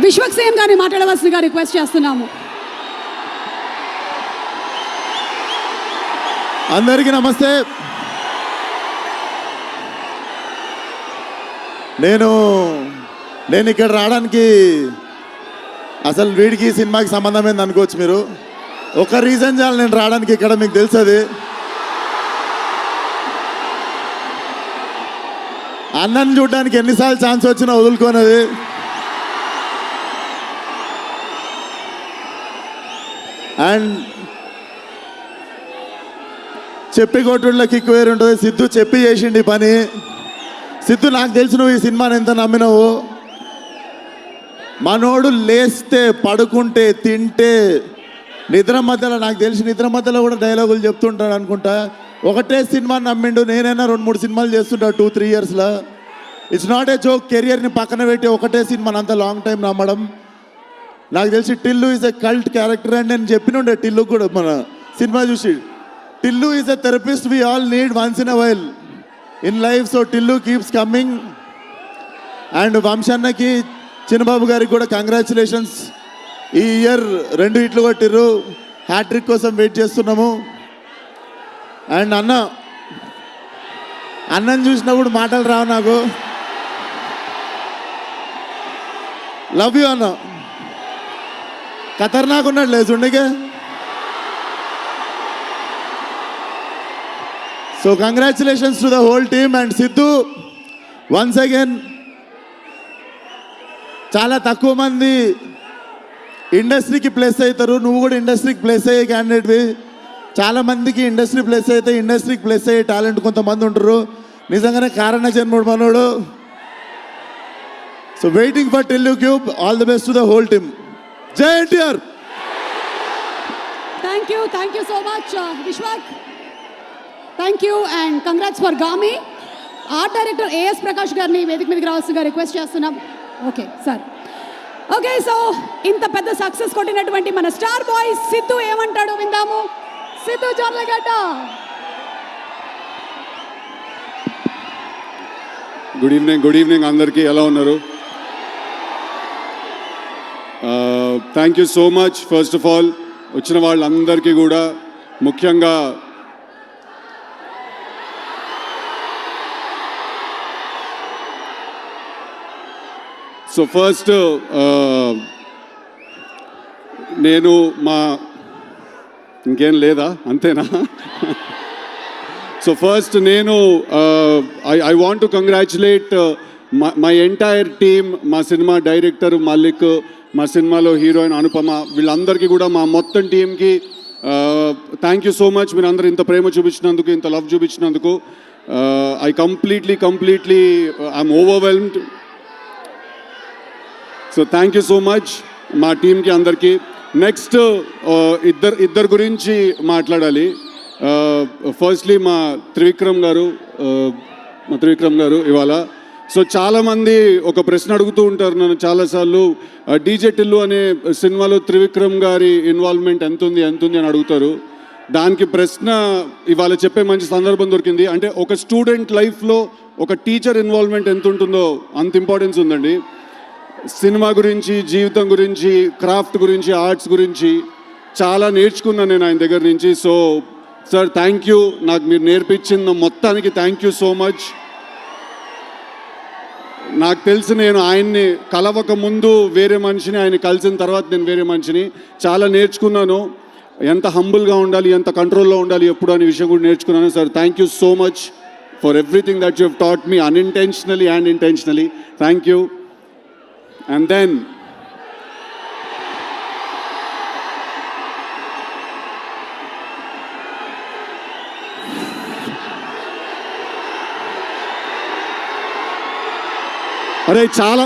విశ్వక్సేన్ గారిని మాట్లాడవలసిందిగా రిక్వెస్ట్ చేస్తున్నాము. అందరికీ నమస్తే. నేను నేను ఇక్కడ రావడానికి అసలు వీడికి సినిమాకి సంబంధం ఏంది అనుకోవచ్చు మీరు. ఒక రీజన్ చాలు నేను రావడానికి ఇక్కడ మీకు తెలుసది. అది అన్నని చూడడానికి ఎన్నిసార్లు ఛాన్స్ వచ్చినా వదులుకోనది. అండ్ చెప్పి కొట్టుళ్ళ కిక్ వేరు ఉంటుంది. సిద్ధు చెప్పి చేసిండి ఈ పని. సిద్ధు నాకు తెలిసి నువ్వు ఈ సినిమాని ఎంత నమ్మినావు. మనోడు లేస్తే పడుకుంటే తింటే నిద్ర మధ్యలో నాకు తెలిసి నిద్ర మధ్యలో కూడా డైలాగులు చెప్తుంటాడు అనుకుంటా. ఒకటే సినిమా నమ్మిండు. నేనైనా రెండు మూడు సినిమాలు చేస్తుంటా టూ త్రీ ఇయర్స్లో ఇట్స్ నాట్ ఏ జోక్ కెరియర్ని పక్కన పెట్టి ఒకటే సినిమాని అంత లాంగ్ టైం నమ్మడం. నాకు తెలిసి Tillu is a cult character అని నేను చెప్పినుండే టిల్లు కూడా మన సినిమా చూసి. Tillu is a therapist we all need once in a while in life so Tillu keeps coming and వంశన్నకి Chinnababu గారికి కూడా కంగ్రాచులేషన్స్ ఈ ఇయర్ రెండు ఇట్లు కొట్టిర్రు. హ్యాట్రిక్ కోసం వెయిట్ చేస్తున్నాము. అండ్ అన్న అన్నం చూసినప్పుడు మాటలు రావు నాకు. లవ్ యూ అన్న. ఖతర్నాక్ ఉన్నాడు లేదు చూడగా so congratulations to the whole team and Siddhu once again చాలా తక్కువ మంది ఇండస్ట్రీకి ప్లేస్ అవుతారు. నువ్వు కూడా ఇండస్ట్రీకి ప్లేస్ అయ్యే క్యాండిడేట్వి చాలా మందికి ఇండస్ట్రీ ప్లేస్ అయితే ఇండస్ట్రీకి ప్లేస్ అయ్యే టాలెంట్ కొంతమంది ఉంటారు. నిజంగానే కారణ జన్ముడు మనోడు. So waiting for Tillu cube all the best to the whole team జై NTR. Thank you thank you so much Vishwak thank you and congrats for Gaami art director A S Prakash గారిని వేదిక మీదకి రావాల్సిందిగా request చేస్తున్నాం. Okay sir okay so ఇంత పెద్ద success కొట్టినటువంటి మన స్టార్ బాయ్ సిద్ధు ఏమంటాడో విందాము. Siddhu Jonnalagadda good evening good evening అందరికీ. ఎలా ఉన్నారు? Thank you so much first of all వచ్చిన వాళ్ళందరికీ కూడా ముఖ్యంగా సో ఫస్ట్ నేను మా ఇంకేం లేదా అంతేనా సో ఫస్ట్ నేను I I want to congratulate my entire team మా సినిమా డైరెక్టర్ మల్లిక్ మా సినిమాలో హీరోయిన్ అనుపమ వీళ్ళందరికీ కూడా మా మొత్తం టీంకి థ్యాంక్ యూ సో మచ్ మీరు అందరూ ఇంత ప్రేమ చూపించినందుకు ఇంత love చూపించినందుకు. I completely completely I'm overwhelmed so thank you so much మా టీంకి అందరికీ. నెక్స్ట్ ఇద్దరు ఇద్దరు గురించి మాట్లాడాలి. ఫస్ట్లీ మా త్రివిక్రమ్ గారు మా త్రివిక్రమ్ గారు ఇవాళ సో చాలామంది ఒక ప్రశ్న అడుగుతూ ఉంటారు నన్ను చాలాసార్లు డీజే టిల్లు అనే సినిమాలో త్రివిక్రమ్ గారి ఇన్వాల్వ్మెంట్ ఎంత ఉంది ఎంత ఉంది అని అడుగుతారు. దానికి ప్రశ్న ఇవాళ చెప్పే మంచి సందర్భం దొరికింది. అంటే ఒక స్టూడెంట్ లైఫ్లో ఒక టీచర్ ఇన్వాల్వ్మెంట్ ఎంత ఉంటుందో అంత ఇంపార్టెన్స్ ఉందండి. సినిమా గురించి జీవితం గురించి క్రాఫ్ట్ గురించి ఆర్ట్స్ గురించి చాలా నేర్చుకున్నాను నేను ఆయన దగ్గర నుంచి. So sir thank you. నాకు మీరు నేర్పించిన మొత్తానికి థ్యాంక్ యూ సో మచ్. నాకు తెలిసి నేను ఆయన్ని కలవక ముందు వేరే మనిషిని ఆయన కలిసిన తర్వాత నేను వేరే మనిషిని. చాలా నేర్చుకున్నాను. ఎంత హంబుల్గా ఉండాలి ఎంత కంట్రోల్లో ఉండాలి ఎప్పుడు అనే విషయం కూడా నేర్చుకున్నాను. Sir thank you so much for everything that you have taught me unintentionally and intentionally. Thank you. And then అరే చాలా